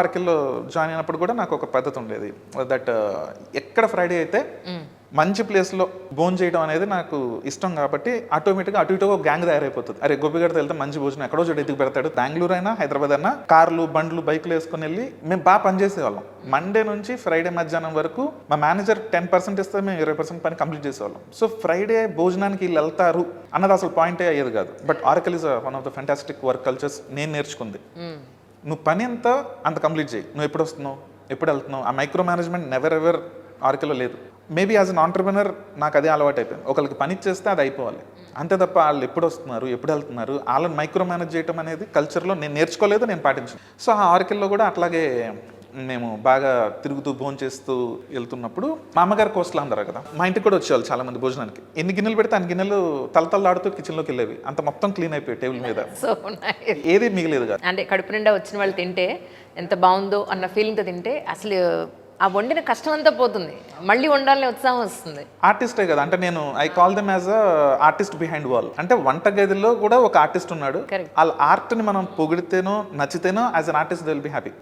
ఆర్కిల్లో join అయినప్పుడు కూడా నాకు ఒక పద్ధతి ఉండేది. దట్ ఎక్కడ ఫ్రైడే అయితే మంచి ప్లేస్లో భోజనం చేయడం అనేది నాకు ఇష్టం కాబట్టి ఆటోమేటిక్గా అటు ఇటు గ్యాంగ్ తయారైపోతుంది. అరే గోపిగడతో వెళ్తే మంచి భోజనం ఎక్కడో చోటు ఎత్తుకు పెడతాడు. బెంగళూరు అయినా హైదరాబాద్ అయినా కార్లు బండ్లు బైకులు వేసుకొని వెళ్ళి మేము బాగా పనిచేసేవాళ్ళం మండే నుంచి ఫ్రైడే మధ్యాహ్నం వరకు మా మేనేజర్ టెన్ పర్సెంట్ ఇస్తే మేము ఇరవై పర్సెంట్ పని కంప్లీట్ చేసేవాళ్ళం. సో ఫ్రైడే భోజనానికి వీళ్ళు వెళ్తారు అన్నది అసలు పాయింటే అయ్యేది కాదు. But Oracle is one of the fantastic work cultures నేను నేర్చుకుంది. నువ్వు పని ఎంత అంత కంప్లీట్ చేయి. నువ్వు ఎప్పుడు వస్తున్నావు? ఎప్పుడు వెళ్తున్నావు? ఆ మైక్రో మేనేజ్మెంట్ నెవర్ ఎవర్ ఆర్కెలో లేదు. మేబీ యాజ్ అన్ ఆంటర్ప్రినర్ నాకు అదే అలవాటు అయిపోయింది. ఒకరికి పని ఇచ్చేస్తే అది అయిపోవాలి. అంతే తప్ప వాళ్ళు ఎప్పుడు వస్తున్నారు? ఎప్పుడు వెళ్తున్నారు? వాళ్ళని మైక్రో మేనేజ్ చేయడం అనేది కల్చర్లో నేను నేర్చుకోలేదు నేను పాటించాను సో ఆ ఆర్కెల్లో కూడా అట్లాగే మేము బాగా తిరుగుతూ భోజనం చేస్తూ వెళ్తున్నప్పుడు మా అమ్మగారు కోస్ట్లో అందరు కదా. మా ఇంటికి కూడా వచ్చేవాళ్ళు చాలా మంది భోజనానికి. ఎన్ని గిన్నెలు పెడితే అన్ని గిన్నెలు తలతల్లాడుతూ కిచెన్లోకి వెళ్ళేవి. అంత మొత్తం క్లీన్ అయిపోయి టేబుల్ మీద. ఏది మిగిలేదు కాదు. అంటే కడుపు నిండా వచ్చిన వాళ్ళు తింటే ఎంత బాగుందో అన్న ఫీలింగ్తో తింటే అసలు ఆ వండిన కష్టం అంతా పోతుంది. మళ్ళీ వండాలనే ఉత్సాహం వస్తుంది. ఆర్టిస్టే కదా. అంటే నేను I call them as artist behind wall అంటే వంట గదిలో కూడా ఒక ఆర్టిస్ట్ ఉన్నాడు. వాళ్ళ ఆర్ట్ని మనం పొగిడితేనో నచ్చితేనో as an artist will be happy